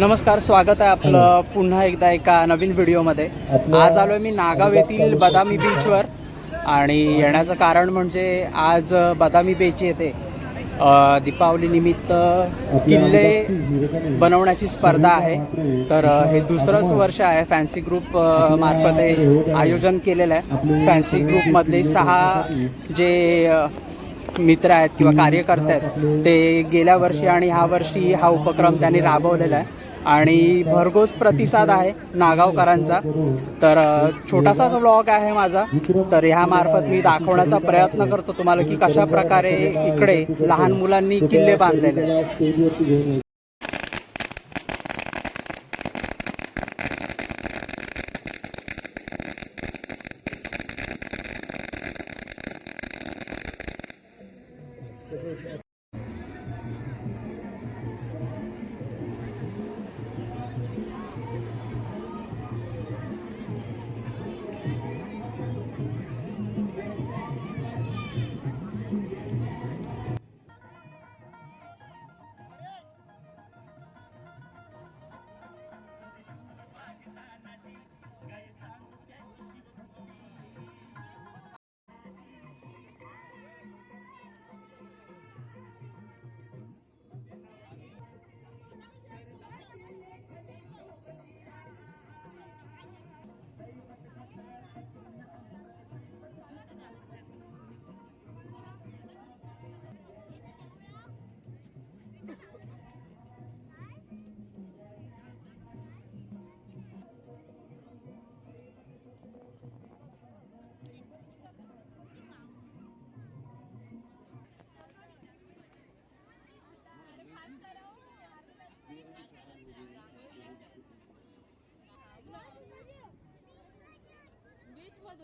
नमस्कार स्वागत आहे आपलं पुन्हा एकदा एका नवीन व्हिडिओमध्ये. आज आलोय मी नागाव येथील बदामी बीचवर आणि येण्याचं कारण म्हणजे आज बदामी बीच येथे दीपावली निमित्त किल्ले बनवण्याची स्पर्धा आहे. तर हे दुसरंच वर्ष आहे. फॅन्सी ग्रुप मार्फत हे आयोजन केलेलं आहे. फॅन्सी ग्रुपमधले सहा जे मित्र आहेत किंवा कार्यकर्ते आहेत ते गेल्या वर्षी आणि ह्या वर्षी हा उपक्रम त्यांनी राबवलेला आहे. आणि भरघोस प्रतिसाद आहे नागावकरांचा. तर छोटासाच व्लॉग आहे माझा. तर ह्या मार्फत मी दाखवण्याचा प्रयत्न करतो तुम्हाला की कशा प्रकारे इकडे लहान मुलांनी किल्ले बांधलेले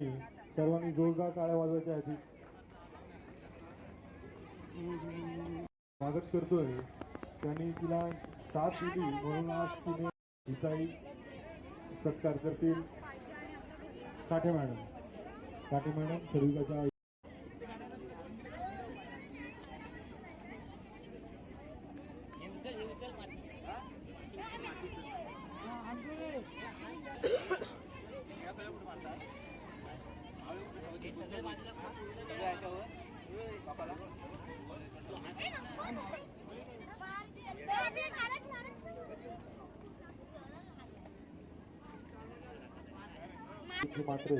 सर्वांनी जोरदार टाळ्या वाजवायच्या आधी. स्वागत करतोय. त्यांनी तिला साथ दिली म्हणून आज तिने तिचाही सत्कार करतील. काठे मॅडम. काठे मॅडम सर्विकाच्या मात्र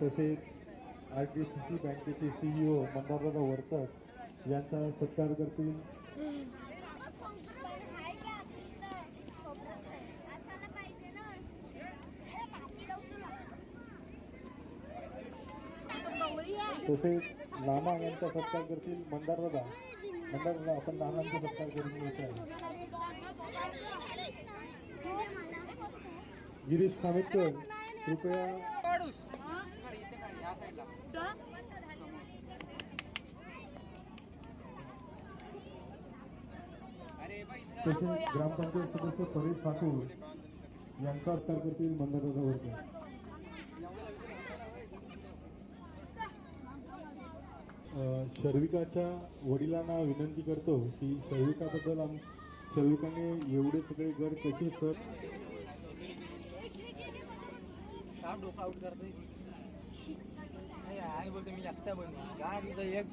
तसेच आय डी सी सी बँकेचे सीईओ मंदारदा वर्तक यांचा सत्कार करतील तसेच नाना यांचा सत्कार करतील मंदारदादा मंदारदादा आपण नानांचा सत्कार करून घ्यायचा आहे. गिरीश खामेटकर कृपया तसेच ग्रामपंचायत सदस्य परेश ठाकूर यांचा सत्कार करतील मंदारदादा वरती शर्विकाच्या वडिलांना विनंती करतो की शर्विकाबद्दल आम शर्विकाने एवढे सगळे गड कसे सर? डोकं आउट करतोय. आणि बोलतो मी एकटा बनू काय तुझं एक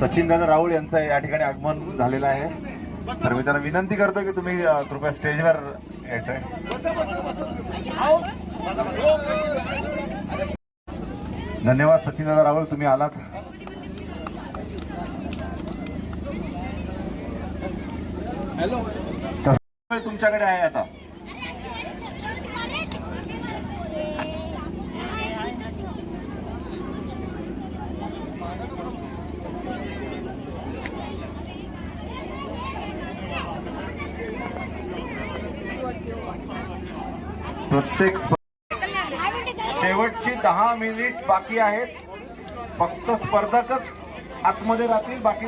सचिन दादा राऊळ यांचं या ठिकाणी आगमन झालेलं आहे. तर मी त्यांना विनंती करतो की तुम्ही कृपया स्टेजवर यायचं आहे धन्यवाद सचिन दादा राऊळ तुम्ही आलात. तसं तुमच्याकडे आहे आता? प्रत्येक शेवटची दहा मिनिट बाकी आहेत. फक्त स्पर्धकच आतमध्ये राहतील बाकी